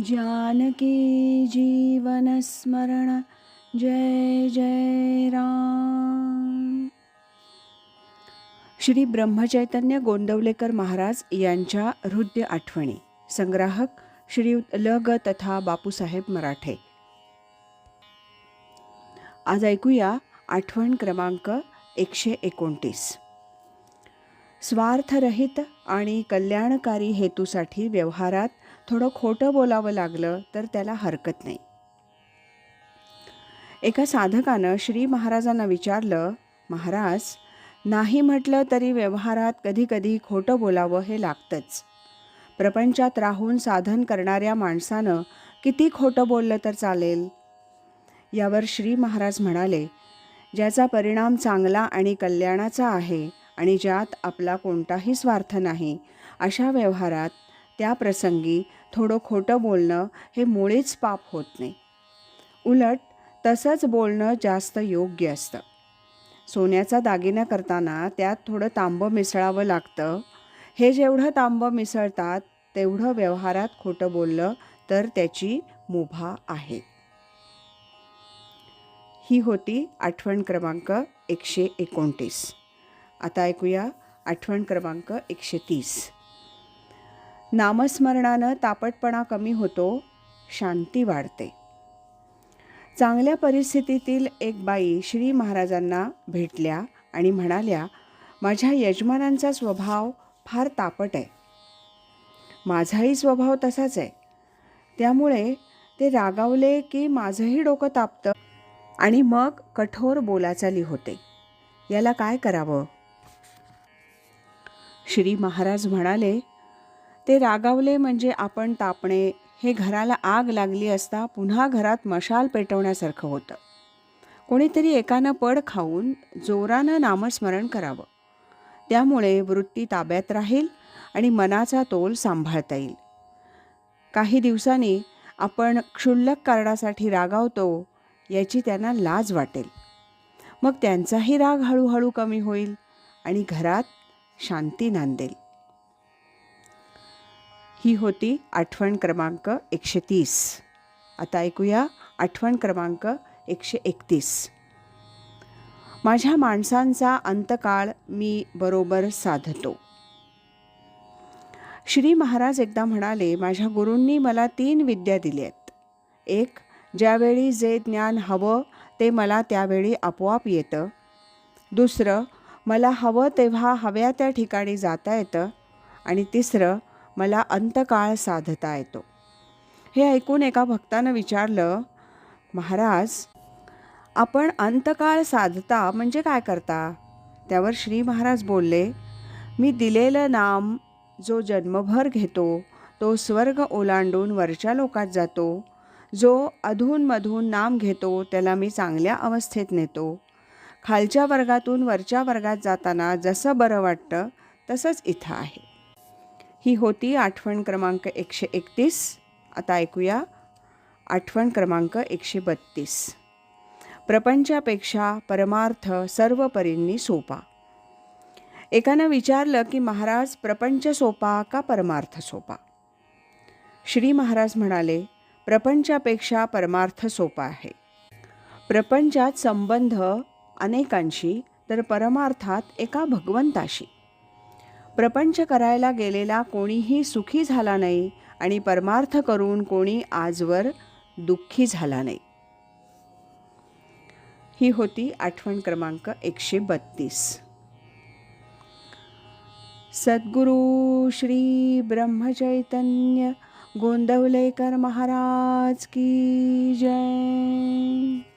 जानकी जीवनस्मरण जय जय राम. श्री ब्रह्मचैतन्य गोंदवलेकर महाराज यांच्या हृदय आठवणी. संग्राहक श्री ल ग तथा बापूसाहेब मराठे. आज ऐकूया आठवण क्रमांक एकशे एकोणतीस. स्वार्थरहित आणि कल्याणकारी हेतूसाठी व्यवहारात थोडं खोटं बोलावं लागलं तर त्याला हरकत नाही. एका साधकानं श्री महाराजांना विचारलं महाराज नाही म्हटलं तरी व्यवहारात कधीकधी खोटं बोलावं हे लागतंच. प्रपंचात राहून साधन करणाऱ्या माणसानं किती खोटं बोललं तर चालेल? यावर श्री महाराज म्हणाले ज्याचा परिणाम चांगला आणि कल्याणाचा आहे आणि ज्यात आपला कोणताही स्वार्थ नाही अशा व्यवहारात त्या प्रसंगी थोडं खोटं बोलणं हे मुळीच पाप होत नाही. उलट तसंच बोलणं जास्त योग्य असतं. सोन्याचा दागिना करताना त्यात थोडं तांबं मिसळावं लागतं. हे जेवढं तांबं मिसळतात तेवढं व्यवहारात खोटं बोललं तर त्याची मुभा आहे. ही होती आठवण क्रमांक एकशे एकोणतीस. आता ऐकूया आठवण क्रमांक एकशे तीस. नामस्मरणानं तापटपणा कमी होतो शांती वाढते. चांगल्या परिस्थितीतील एक बाई श्री महाराजांना भेटल्या आणि म्हणाल्या माझ्या यजमानांचा स्वभाव फार तापट आहे. माझाही स्वभाव तसाच आहे. त्यामुळे ते रागावले की माझंही डोकं तापतं आणि मग कठोर बोलाचाली होते. याला काय करावं? श्री महाराज म्हणाले ते रागावले म्हणजे आपण तापणे. हे घराला आग लागली असता पुन्हा घरात मशाल पेटवण्यासारखं होतं. कोणीतरी एकानं पड खाऊन जोरानं नामस्मरण करावं. त्यामुळे वृत्ती ताब्यात राहील आणि मनाचा तोल सांभाळता येईल. काही दिवसांनी आपण क्षुल्लक कारणासाठी रागावतो याची त्यांना लाज वाटेल. मग त्यांचाही राग हळूहळू कमी होईल आणि घरात शांती नांदेल. ही होती आठवण क्रमांक एकशे तीस आता ऐकूया आठवण क्रमांक एकशे एकतीस माझ्या माणसांचा अंतकाळ मी बरोबर साधतो. श्री महाराज एकदा म्हणाले माझ्या गुरूंनी मला तीन विद्या दिल्या आहेत. एक ज्यावेळी जे ज्ञान हवं ते मला त्यावेळी आपोआप येतं. दुसरं मला हवं तेव्हा हव्या त्या ठिकाणी जाता येतं. आणि तिसरं मला अंतकाळ साधता येतो. हे ऐकून एका भक्तानं विचारलं महाराज आपण अंतकाळ साधता म्हणजे काय करता? त्यावर श्री महाराज बोलले मी दिलेलं नाम जो जन्मभर घेतो तो स्वर्ग ओलांडून वरच्या लोकात जातो. जो अधूनमधून नाम घेतो त्याला मी चांगल्या अवस्थेत नेतो. खालच्या वर्गातून वरच्या वर्गात जाताना जसं बरं वाटतं तसंच इथं आहे. ही होती आठवण क्रमांक एकशे एकतीस. आता ऐकूया. आठवण क्रमांक एकशे बत्तीस. प्रपंचापेक्षा परमार्थ सर्व परींनी सोपा. एकानं विचारलं की महाराज प्रपंच सोपा का परमार्थ सोपा? श्री महाराज म्हणाले प्रपंचापेक्षा परमार्थ सोपा आहे. प्रपंचात संबंध अनेकांशी तर परमार्थात एका भगवंताशी. प्रपंच करायला गेलेला कोणीही सुखी झाला नाही आणि परमार्थ करून कोणी आजवर दुःखी झाला नाही. ही होती आठवण क्रमांक एकशे बत्तीस. सद्गुरु श्री ब्रह्मचैतन्य गोंदवलेकर महाराज की जय.